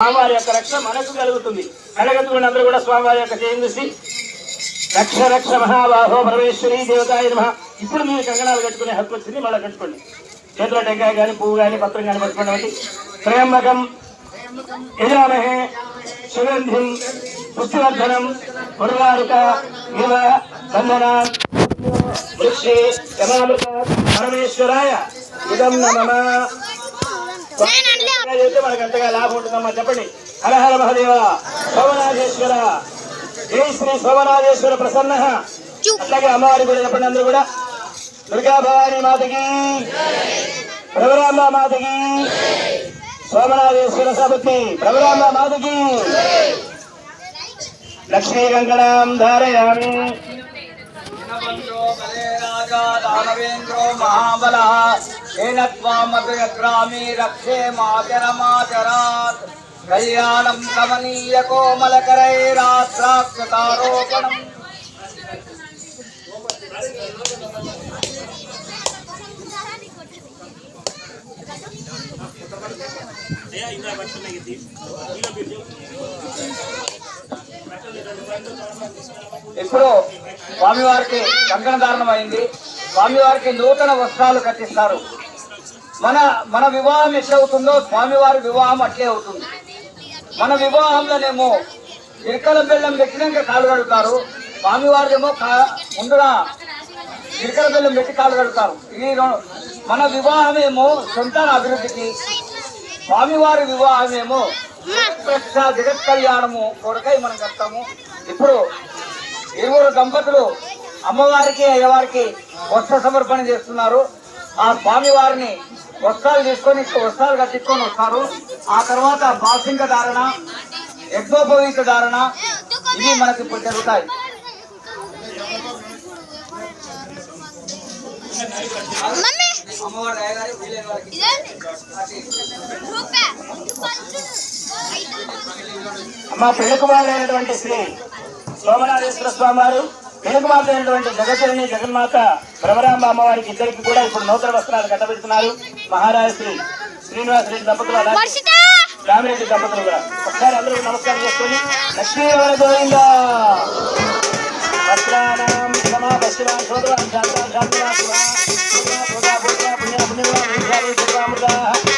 స్వామివారి యొక్క రక్ష మనకు కలుగుతుంది. కలగతున్న అందరూ కూడా స్వామివారి యొక్క చేయం చూసి రక్ష రక్ష మహాబాహో పరమేశ్వరి దేవతాయ నమ. ఇప్పుడు మీరు కంగణాలు కట్టుకునే హక్కు వచ్చింది మళ్ళీ కట్టుకోండి. చేతిలో టెంకాయ కానీ పువ్వు కానీ పత్రం కానీ పట్టుకోండి త్రయంబకం యజామహే సుగంధిం పుష్టివర్ధనం పుర్వారుక ఇవ బంధనా వృక్షే యమామృత పరమేశ్వరాయ ఇదం నమ. చెప్తే మనకు ఎంతగా లాభం ఉంటుందమ్మా చెప్పండి. హర హర మహదేవ. సోమనాథేశ్వర. జై శ్రీ సోమనాథేశ్వర ప్రసన్న. అట్లాగే అమ్మవారి కూడా చెప్పండి అందరూ కూడా. దుర్గా భవానీ మాతకి. ప్రవరాంబ మాతకి. సోమనాథేశ్వర సపతి ప్రవరాంబ మాతకి. లక్ష్మీ కంకణం ధారయామి. दानवेन्द्रो महाबलः येन त्वामपि यत्रामि रक्षे माचरमाचरात् कल्याणं कमनीयकोमलकरैरात्राक्षतारोपणम् Yeah, you know, I'm going to make it deep. ఇప్పుడు స్వామివారికి కంకణ దారుణం అయింది. స్వామివారికి నూతన వస్త్రాలు కట్టిస్తారు. మన మన వివాహం ఎట్లవుతుందో స్వామివారి వివాహం అట్లే అవుతుంది. మన వివాహంలోనేమో ఇరకల బెల్లం పెట్టినాక కాలు కడుగుతారు. స్వామివారిదేమో కా- ముందున ఇరకల బెల్లం పెట్టి కాలు కడుగుతారు. ఈ మన వివాహమేమో సొంత అభివృద్ధికి స్వామివారి వివాహమేమో జగత్ కళ్యాణము కొరకై మనం కడతాము ఇప్పుడు ఇరువురు దంపతులు అమ్మవారికి అయ్యవారికి వస్త్ర సమర్పణ చేస్తున్నారు. ఆ స్వామి వారిని వస్త్రాలు తీసుకొని వస్త్రాలు కట్టించుకొని వస్తారు. ఆ తర్వాత బాసింక ధారణ యజ్ఞోపవీత ధారణ ఇవి మనకి ఇప్పుడు జరుగుతాయి. అమ్మవారి అయ్యగారి వీలైన వారికి ఇదేంటి రూపే అమ్మ పెళ్ళి కుమారులైనటువంటి శ్రీ సోమనాథేశ్వర స్వామి వారు పెళ్ళి కుమారులైనటువంటి జగచరణి జగన్మాత భ్రమరాంబ అమ్మవారికి ఇద్దరికి కూడా ఇప్పుడు నూతన వస్త్రాలు కట్టబెడుతున్నారు. మహారాజ శ్రీ శ్రీనివాస రెడ్డి దంపతులు రామిరెడ్డి దంపతులు కూడా. ఒకసారి అందరూ నమస్కారం చేసుకొని లక్ష్మీ గోవింద. వస్త్రానాం సమా పుణ్య పుణ్య పుణ్య పుణ్య పుణ్య పుణ్య పుణ్య పుణ్య